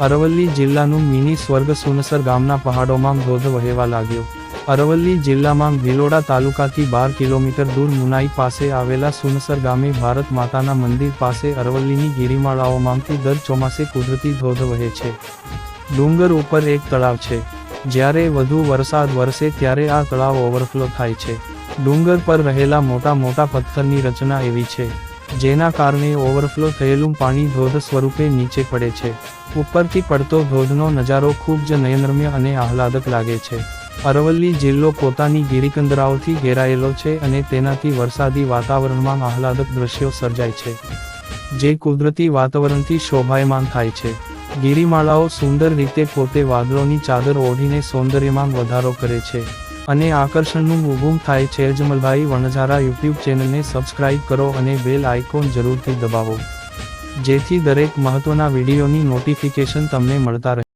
અરવલ્લી જિલ્લાનું મિની સ્વર્ગ સુનસર ગામના પહાડોમાં ધોધ વહેવા લાગ્યો. અરવલ્લી જિલ્લામાં ભિલોડા તાલુકાથી બાર કિલોમીટર દૂર મુનાઈ પાસે આવેલા સુનસર ગામે ભારત માતાના મંદિર પાસે અરવલ્લીની ગિરિમાળાઓમાંથી દર ચોમાસે કુદરતી ધોધ વહે છે. ડુંગર ઉપર એક તળાવ છે. જ્યારે વધુ વરસાદ વરસે ત્યારે આ તળાવ ઓવરફ્લો થાય છે. ડુંગર પર રહેલા મોટા મોટા પથ્થરની રચના એવી છે. જેના કારણે ઓવરફ્લો થયેલું પાણી ધોધ સ્વરૂપે નીચે પડે છે. ઉપરથી પડતો ધોધનો નજારો ખૂબ જ નયનરમ્ય અને આહલાદક લાગે છે. અરવલ્લી જિલ્લો પોતાની ગિરિકંદરાઓથી ઘેરાયેલો છે અને તેનાથી વરસાદી વાતાવરણમાં આહલાદક દ્રશ્યો સર્જાય છે. જે કુદરતી વાતાવરણથી શોભાયમાન થાય છે. ગિરિમાળાઓ સુંદર રીતે પોતે વાદળોની ચાદર ઓઢીને સૌંદર્યમાં વધારો કરે છે. અને આકર્ષણનું ઉભું થાય છે. અજમલભાઈ વણઝારા યુટ્યુબ ચેનલને સબસ્ક્રાઇબ કરો અને બેલ આઇકોન જરૂરથી દબાવો. જેથી દરેક મહત્વના વિડીયોની નોટિફિકેશન તમને મળતા રહે.